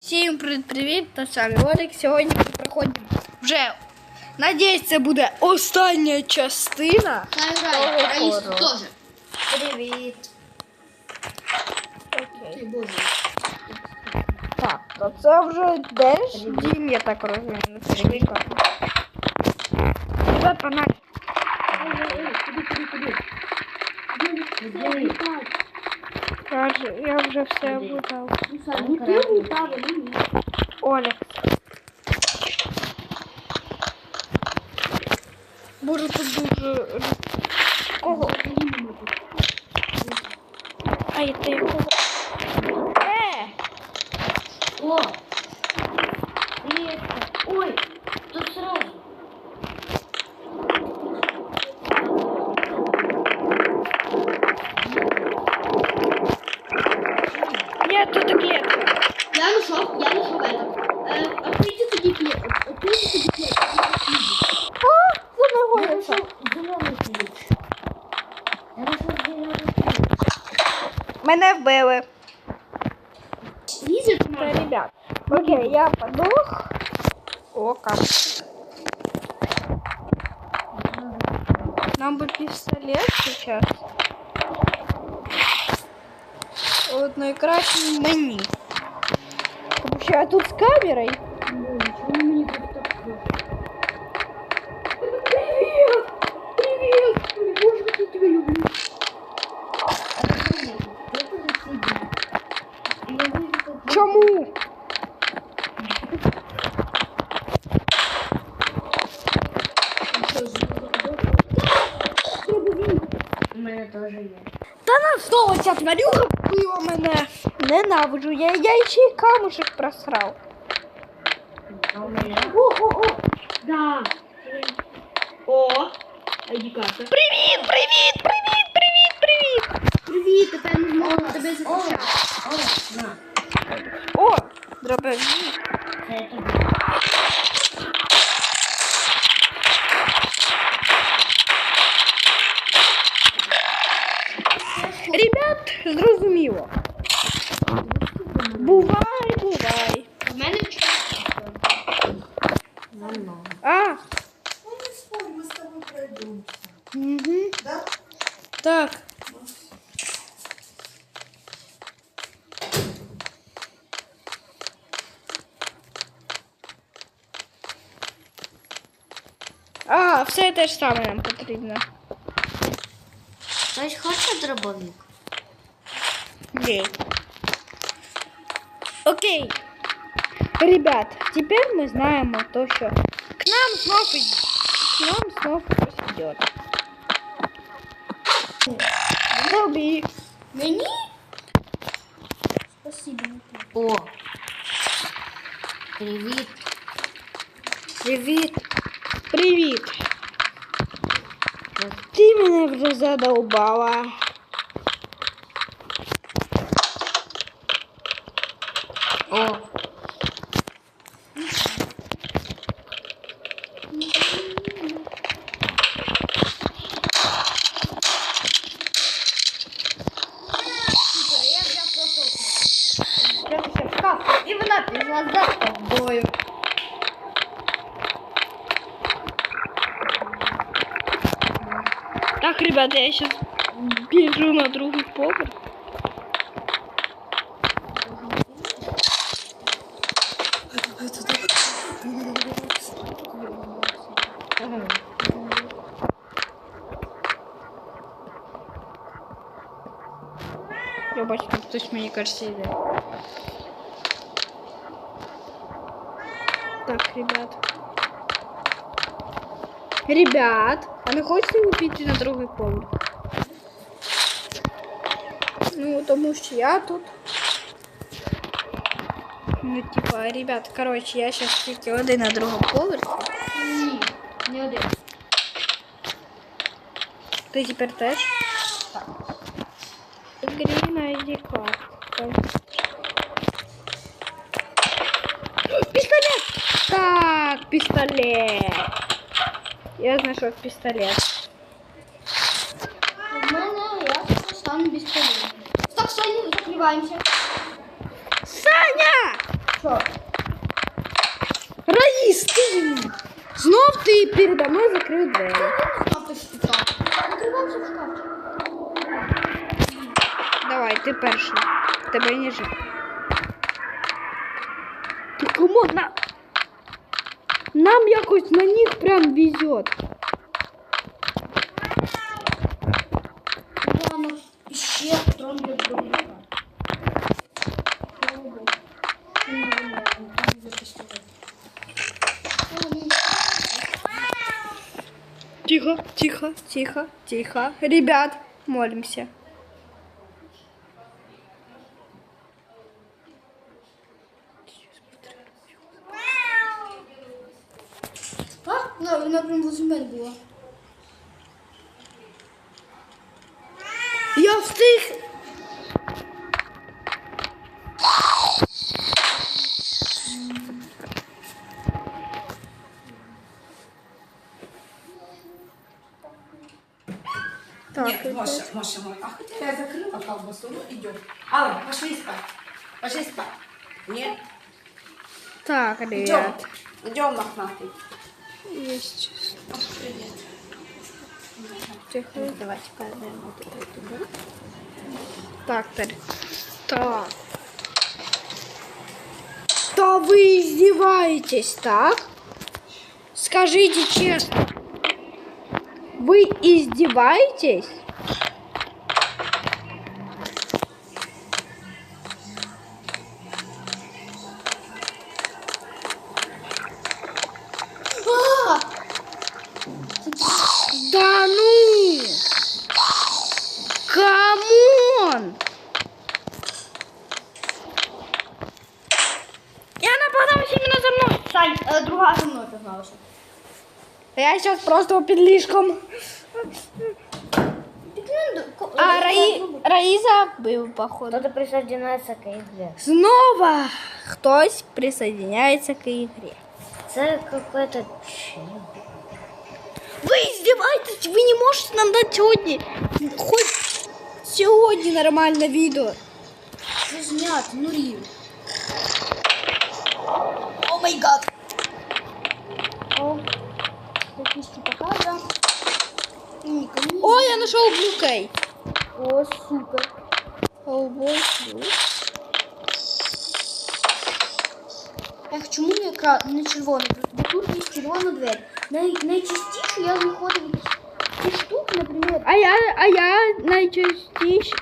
Всім привіт, та з вами Олег. Сьогодні ми проходимо вже. Надіюсь, це буде остання частина. Граю, Того Раїс хору. теж. Привіт. Окей. Ти боже. Так, то це вже десь дім, я так розумію. Ну, це швидко. Ребят, погнали. Каже, я вже все видав. Ну ти а ні. Оля. Боже, тут дуже. Кого? Ай, ти якого? Вбили. Це, ребят. Окей, я подох. О, как. Нам бы пистолет сейчас. От найкраще мені. Тому що я тут з камерою. Та на що ця тварюга вбила мене? Ненавиджу, я, я ще й камушек просрав. О, о, о! Да. О! ID-карта. Привіт, привіт, привіт, привіт, привіт. Привіт, тепер ми зможемо тебе захищати. О, на. О. Це тобі. те ж саме нам потрібно. Хтось хоче дробовик? Ей. Окей. Ребят, теперь мы знаем то, что к нам снова идет. К нам снова кто-то идет. Долби. Мені? Спасибо. О. Привіт. Ти мене вже задовбала. О. Я взяв просто спрятався в шкаф, і вона пішла за тобою. Так, ребята, я сейчас бежу на другой поверх. Я бачу, там хтось мені кажеться. Так, ребят. Ребят, а не хочете ви піти на другий поверх? Ну, тому що я тут. Ну, типа, ребят, короче, я сейчас тільки один на другому поверсі. Ні. Не один. Ти тепер теж? Так. Green ID card. Пістолет! Так, пістолет. Я знайшов пістолет. У мене я стану без полу. Так, Саня, закриваємося. Саня! Що? Раїс, ти! Знов ти передо мною закрив двері. А ти що там? Закривався в шкафчик. Давай, ти перший. Тебе не жив. Ти кому на... Нам якось на них прям везет. Тихо, тихо, тихо, тихо. Ребят, молимся. А? Да, вона прям возле мене була. Встиг. Так, Нет, Маша, Маша, Маша. А хотя я закрыла колбасу, ну идем. Алла, пошли спать. Пошли спать. Нет? так, Идем. ребят. Идем, мохнатый. Есть. Привет. Тихо. Давайте подаємо вот туда. Так, теперь. Так. Да вы издеваетесь, так? Скажите честно. Вы издеваетесь? Я сейчас просто під ліжком. А Раї... Раїса бив, походу. Кто-то присоединяется к игре. Снова хтось присоединяється к ігрі. Это какой-то чел. Ви издеваетесь? Ви не можете нам дати сьогодні. Хоч сьогодні нормальне відео. Це знято, ну рів. О май гад. якісь показа. Никому. О, я знайшов блюкей. О, супер. Голубой плюс. Ех, чому не, кра... не червоний? Бо тут є червона двері. Най... Найчастіше я знаходив якісь ці штуки, наприклад. А я, а я найчастіше.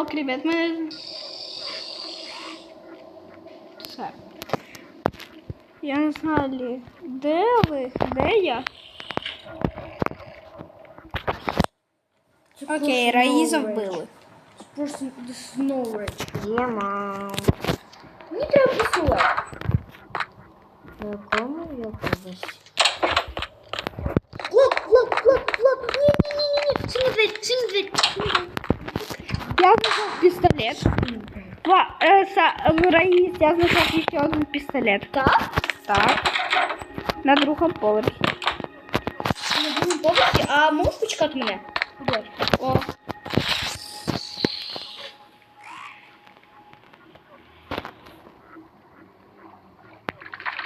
Ок, ребят, ми. Все. Я не знаю, де ви? Де я? Окей, Раїза вбили. Просто the snow rage. Є мам. Мені треба пістолет. На якому я колись? Лок, лок, лок, лок. Ні, ні, ні, ні, ні. Синя дверь, синя дверь. синя дверь. Я знайшов пістолет. Ва, е, са, в Раїс, я знайшов ще один пістолет. Так? Так. На другому поверхі. На другому поверсі, а можеш почекати мене? Будь ласка. О.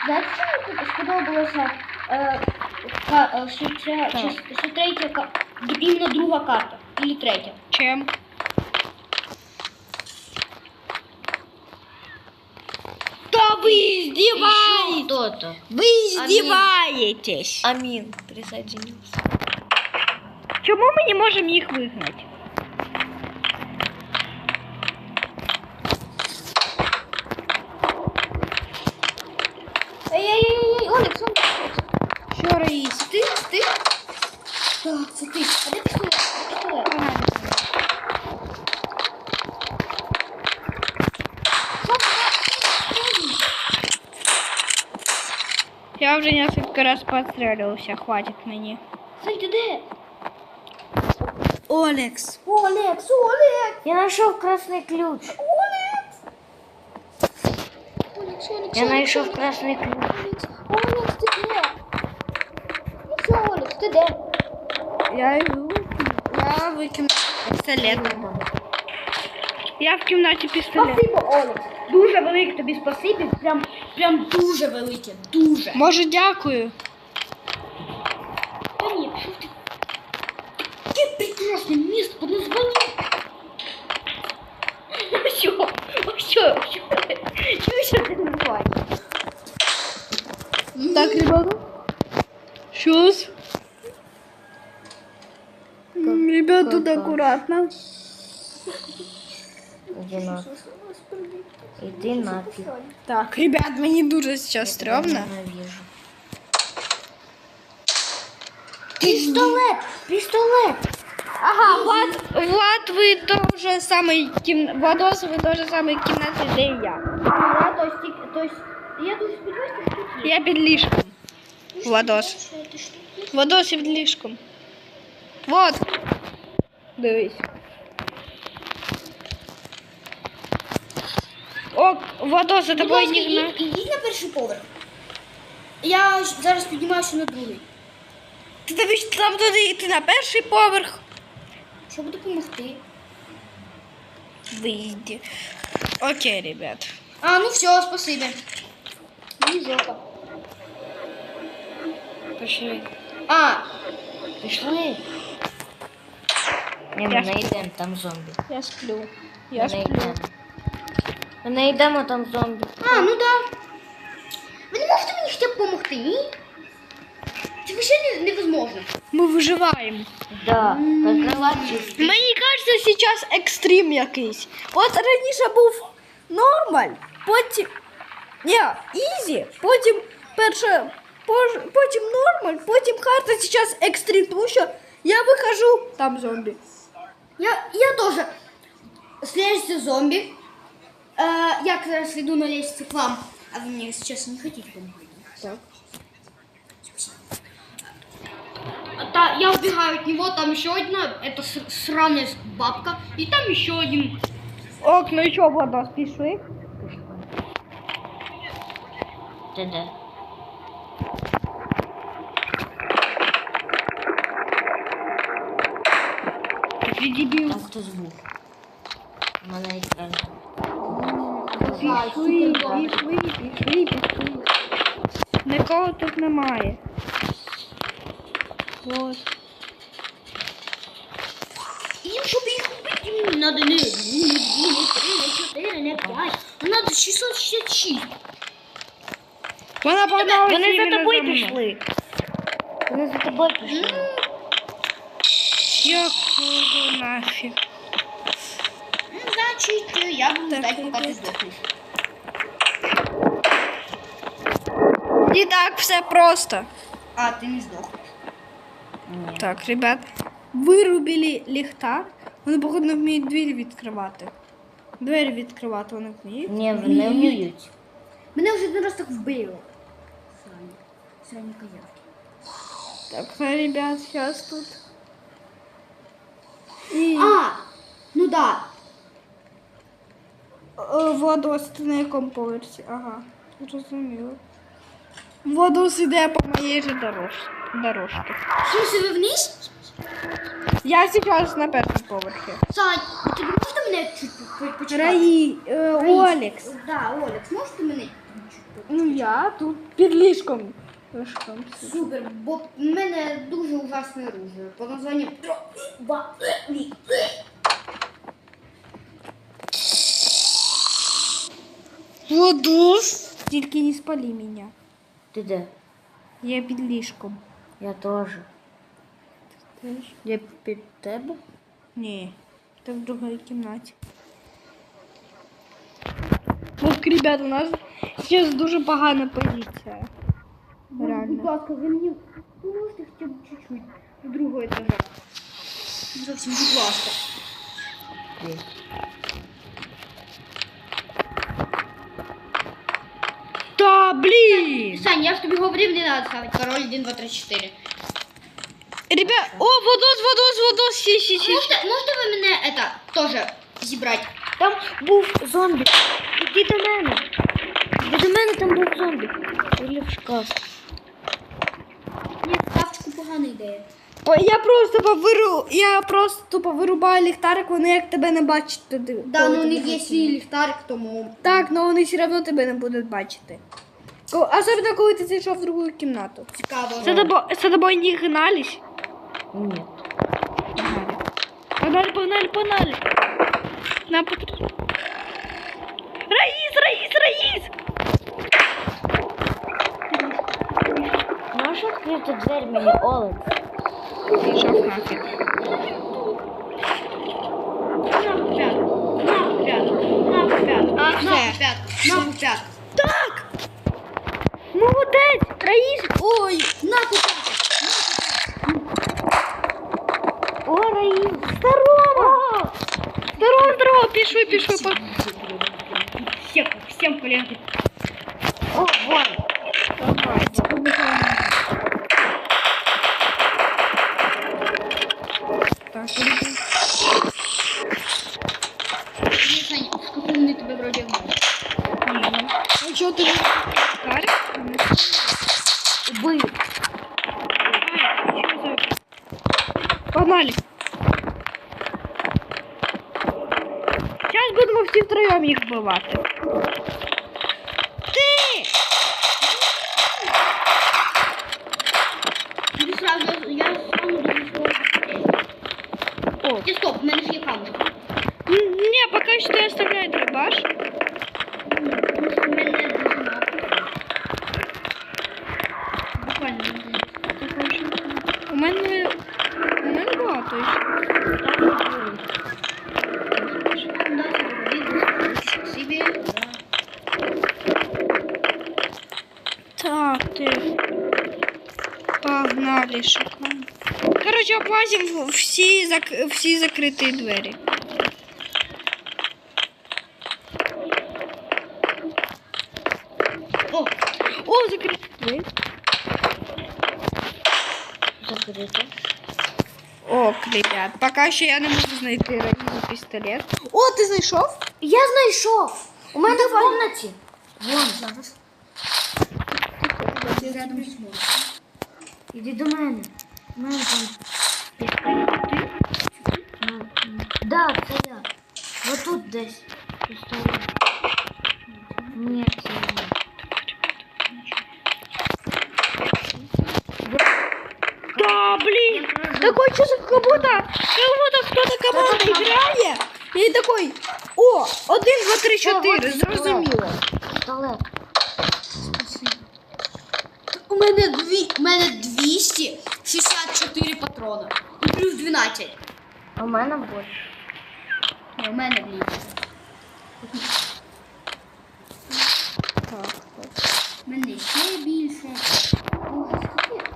Знаєте, що мені тут сподобалося? Е, ка, е, що, ця, Так. що, що третя, ка- іменно друга карта. Или третя. Чем? Вы издеваетесь! Кто-то. Вы издеваетесь! Амин присоединился. Чому ми не можемо їх вигнати? раз подстрелювався, хватить мені. Сань, ти де? Олекс. Олекс, Олекс! Я знайшов красний ключ. Олекс! Олекс, Олекс, Я Олекс, знайшов Олекс. красний ключ. Олекс, Олекс, ти де? Ну все, Олекс, ти де? Я йду. Я викину пістолет. Я в кімнаті пістолет. Спасибо, Олекс. Дуже велике тобі спасибі. Прям, прям дуже велике. Дуже. Може, дякую. Та ні, що ти? Таке прекрасне місто під названням. Що? Що? Що? Чого що ти називаєш? Так, ребята. Щас. М, Ребят, тут Как? аккуратно. Іди на. Іди нафіг. Так, ребят, мені дуже зараз стрьомно. Ненавижу. Пістолет! Пістолет! Ага, Влад, Влад, ви тоже самий кім... Владос, ви тоже самий кімнаті, де і я. Да, то есть, ти- то есть, я дуже сподіваюся, що тут є. Я під ліжком. Владос. Що ти ж тут є? Владос під ліжком. Вот. Дивись. О, Владос, за Будь тобою ласка, не ідіть, ідіть на перший поверх. Я ж- зараз піднімаюся на другий. Ти дивись, там туди йти на перший поверх. Щоб допомогти. Вийди. Окей, ребят. А, ну все, спасибо. Мені жопа. Пошли. А, Пішли. Ні, ми Я не йдемо, там зомбі. Я сплю. Ми Я не сплю. йдемо. Ми не йдемо, там зомбі. а, ну да. Ви не можете мені хоча б допомогти, ні? Це взагалі не, невозможно. Ми виживаємо. Да, покрила чисто. Мені кажеться, зараз екстрим якийсь. От раніше був нормаль, потім. Ні, ізі, потім перше, пож- потім нормаль, потім карта зараз екстрим, тому що я вихожу, там зомбі. Я, я тоже с лестницы зомби. Э, я как раз иду на лестнице к вам. А вы мне сейчас не хотите помогать? Так. А та- я убегаю от него, там еще одна, это с- сраная бабка. И там еще один. Ок, ну і що, Владос, пішли? Ти де? Ти дебіл. Там хтось був. У мене екран. Пішли, пішли, пішли, пішли. Нікого тут немає. Ось. И чтобы их убить, им надо не один, не две, не три, не четыре, не пять. А надо 666. Вона погнала Вони за тобою пішли. Вони за тобою пішли. Якого нафіг? Ну, Значит, э, я буду Так, ждать, пока ты ребят. сдохнешь. І так все просто. А, ты не сдохнешь. Ні. Так, ребят, вирубили ліхтар. Вони, походу, не вміють двері відкривати. Двері відкривати вони вміють. Ні, вони не вміють. Мене вже один раз так вбили. Срані. Срані козявки. Так, ну, ребят, сейчас тут. І А, ну да. е, на якому поверсі? Ага, зрозуміло. Владос іде по моїй же дорож... дорожці. Смысле, ви вниз? Я зараз на першому поверхі. Сань, ти можете мене чуть по- по- почекати? Раї, е, Олекс. Да, Олекс, можете мене чуть Ну я тут під ліжком. Ліжком. Супер, бо в мене дуже ужасне оружие. По названню... Владос. Тільки не спали мене. Ти де? Я під ліжком. Я теж. Теж? Я під тебе? Ні, це в другій кімнаті. Ох, ребят, у нас зараз дуже погана позиція. Будь Реально. ласка, ви мені поможете хоча б чуть-чуть до другого етажа. Зовсім, будь ласка. Та блін! Сань, я ж тобі говорив, не треба ставити пароль 1, 2, 3, 4. Ребят, о, водос, водос, водос, сі, сі, сі. Можете, можете ви мене это, теж зібрати? Там був зомбі. Іди до мене. Іди до мене, там був зомбі. Или в шкаф. Ні, в шкафчику погана ідея. Я просто повиру, я просто тупо вирубаю ліхтарик, вони як тебе не бачать. туди, Да, ну у них є свій ліхтарик, тому... Так, але вони все одно тебе не будуть бачити. Ко- Особливо, коли ти зайшов в другу кімнату. Цікаво. За тобою, за тобою не гнались? Ні. Погнали, погнали, погнали. Нам потрібно. Раїс, Раїс, Раїс! Можеш відкрити двері мені, Олекс? Пішов нафіг. А, все. Нахуй п'ятку. Так! Молодець! Раїс! Ой! Нахуй О, Раїс. Здорово! Здорово, здорово! Пішли, пішли. по- Всем, всем коленки. О, вон. Ті, стоп, в мене ж є камера. н- не, пока що ти оставляй дробаш. Коротше, облазимо всі, зак... всі закриті двері. О, О, закриті двері. Закрито. Ок, ребят, поки що я не можу знайти раніше пістолет. О, ти знайшов? Я знайшов. У мене в комнаті. Вон зараз. рядом з морем. Іди до мене. У мене там пістолет. Ну, ну. Да, це я. Вот тут десь. Ні, це не я. Да, блин. Такое чувство, как будто, как будто кто-то команда играет. И такой, о, один, два, три, чотири, зрозуміло. Пістолет. У мене дві, у мене 264 патрона. І плюс 12. А у мене більше. Ні, у мене більше. У мене ще більше. Боже, скільки?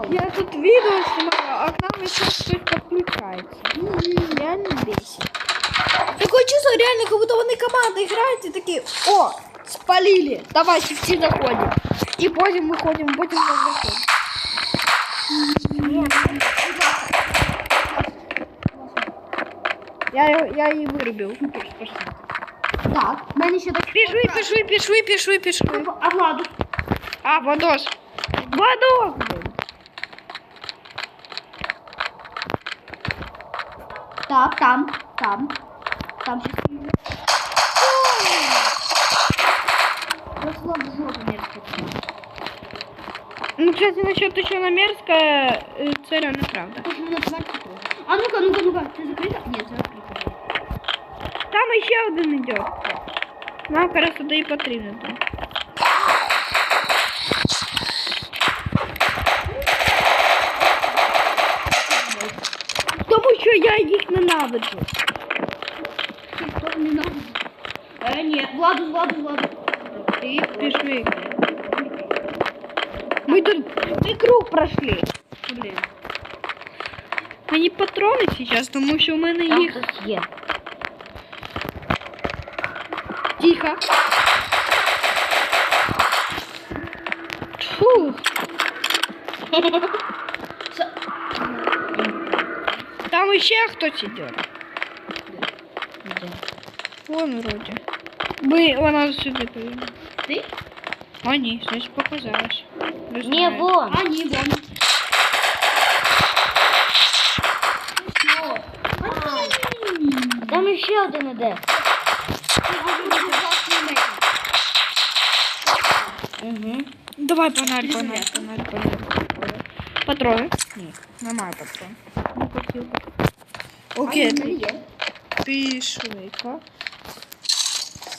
скільки Я тут видео снимала, а к нам еще кто-то подключается. Реально бесит. Такое чувство, реально, как будто они команда играют и такие, о, спалили, давайте все заходим. И потом выходим, потом заходим. Я, её- я її вирубив. Так, в мене ще так. Пішли, пішли, пішли, пішли, пішли. А владу? А, Вадос. Вадос! Так, там, там. Там щось є. Просто владу знову мерзко. Ну, кстати, насчет еще на мерзкое, э, це реально правда. Тож мене тепер такого. А ну-ка, ну-ка, ну-ка. Це закрита? Ні, це закрита. Там еще один идет. Нам якраз туди і потрібно. там. Тому що я їх ненавиджу. Хто не надо? Е, ні, владу, владу, владу. Ти пішли. Ми тут ми круг пройшли. Блін. Мені патрони зараз, тому що в мене Там їх хтось є. тихо. Фух. Це- Там ще хтось іде. Де? Вон вроді. Ми, вона сюди повинна. Ти? А ні, щось показалось. Не Ні, знаю. вон. А, ні, вон. Що? Там ще один іде. Давай паналь, паналь, паналь, паналь. Патрони? Ні, немає патрон. Ну, хотів. Окей, ти, є. ти швидко.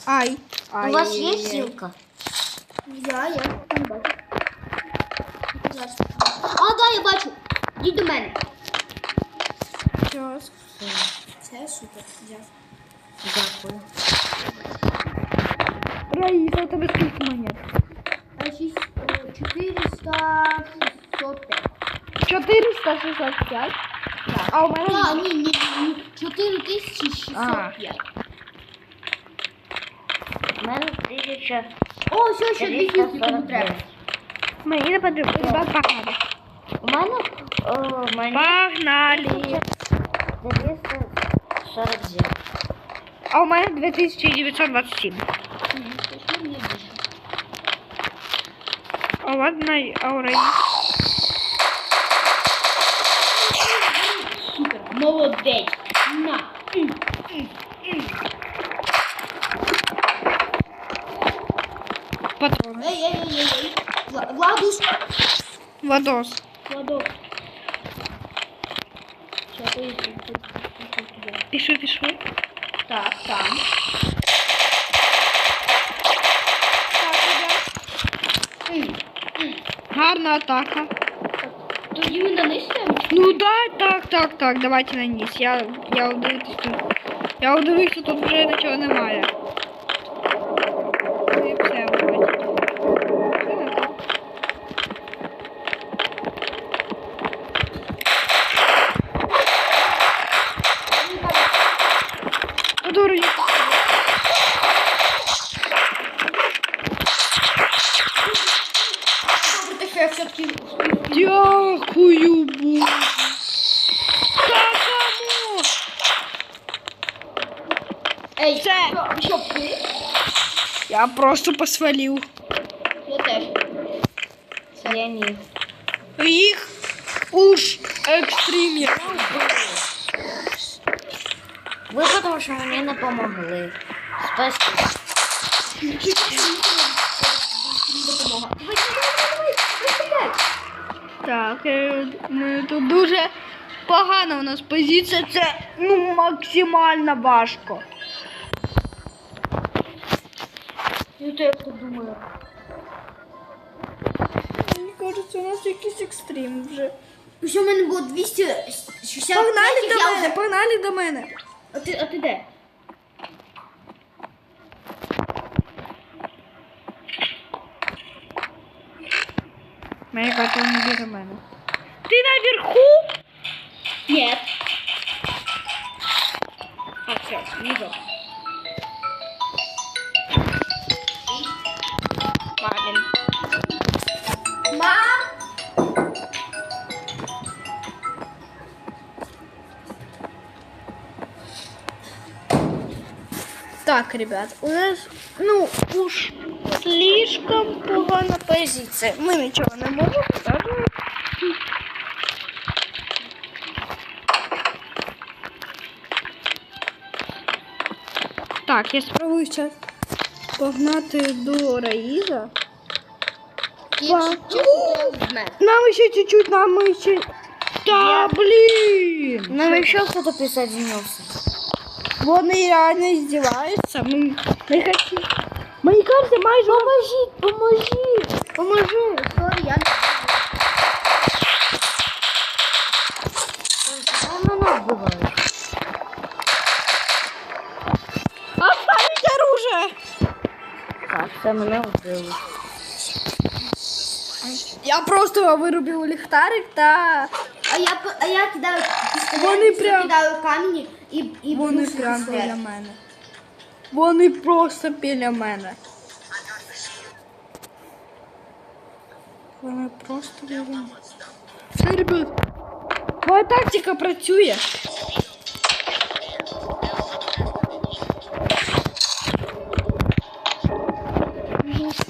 Ай. Ай. У вас є сілка? Я, я не. Зараз. А, да, я бачу. Йдіть до мене. Щас. Це супер. Дякую. Дякую. Раїса, у тебе скільки монет? 400, 605. 465. А у мене... А, ні, ні, ні. 4605. У мене тисяча О, все, ще дві кілки кому треба. 349. Мені не потрібно. Ребят, погнали. У мене о, мені Погнали. 249. А у мене 2927. А ладно, а у Раїси... Супер, молодець. На. М, Патрони. Ей, ей, ей, ей, ей. Вла- Владус. Владос. Владос. Що ти тут- тут- тут- тут є? Пішли, пішли. Так, там. Гарна атака. Тоді ми на низ йдемо? Ну да, так, так, так, давайте на низ. Я, я удивився тут. Я удивився, тут вже нічого немає. Ей, Це- що, що ти? Я просто посвалив. Я теж. Я ні. Їх уж екстремів. Ви тому що мені не допомогли. Спасибо. Так, ми тут дуже погана у нас позиція. Це ну максимально важко. Я так думаю. Мені кажеться, у нас якийсь екстрім вже. Що в мене було 260 Погнали до мене, погнали до мене. А ти, а ти де? Мені кажеться, він йде мене. Ти наверху? Нет. А, все, внизу. Мамин. Мам! Так, ребят, у нас, ну, уж слишком погана позиція. Ми нічого не можемо показувати. Так, я спробую зараз погнати до Раїза. Якщо чесно, то в. Нам ще чуть-чуть, нам ще... Та, блін! Нам ще хто-то присоединился. Вони реально издеваются. Мы, мы хотим... Мені кажется, майже... Поможіть, поможіть! Поможи! Сорі, я не Так, це мене вбили. Я просто вирубив ліхтарик та... А я, п- а я кидаю пістолет, Вони прям- кидаю камені і, і Вони б'юся прям пістолет. біля мене. Вони просто біля мене. Вони просто біля мене. Все, ребят. Твоя тактика працює.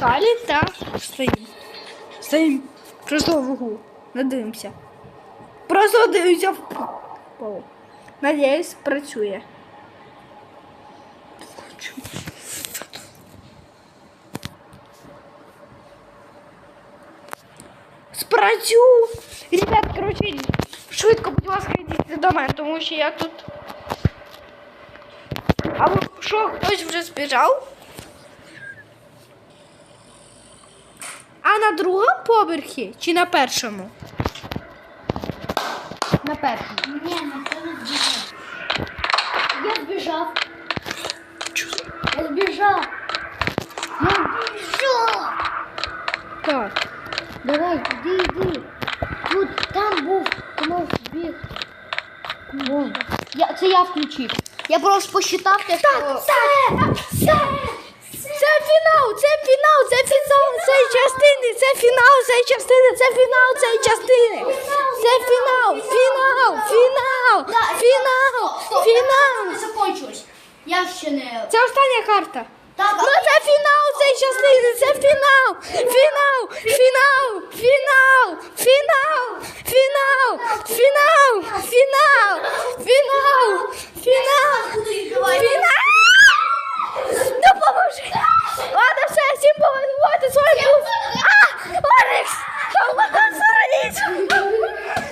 Стали та стоїмо. Стоїмо просто в углу. Не дивимося. Просто дивимося в пол. Надіюсь, працює. Спрацю! Ребят, коротше, швидко, будь ласка, йдіть до мене, тому що я тут. А ви що, хтось вже збіжав? А на другому поверхі чи на першому? На першому. Ні, ніхто не збіжав. Я збіжав. Я збіжав. Я збіжав. Так. Давай, іди, іди. Тут, там був, ти можеш збігти. Я, це я включив. Я просто посчитав те, що... Це, це фінал, це фінал, це фінал цієї частини, це фінал цієї частини, це фінал цієї частини. Це фінал, фінал, фінал, фінал, фінал. Закончилось. Я ще не. Це остання карта. Так, ну це фінал цієї частини, це фінал, фінал, фінал, фінал, фінал, фінал, фінал, фінал, фінал, фінал, фінал. Допоможи! Ладно, все, всем вот это с вами был... А! Алекс! Он сорвались!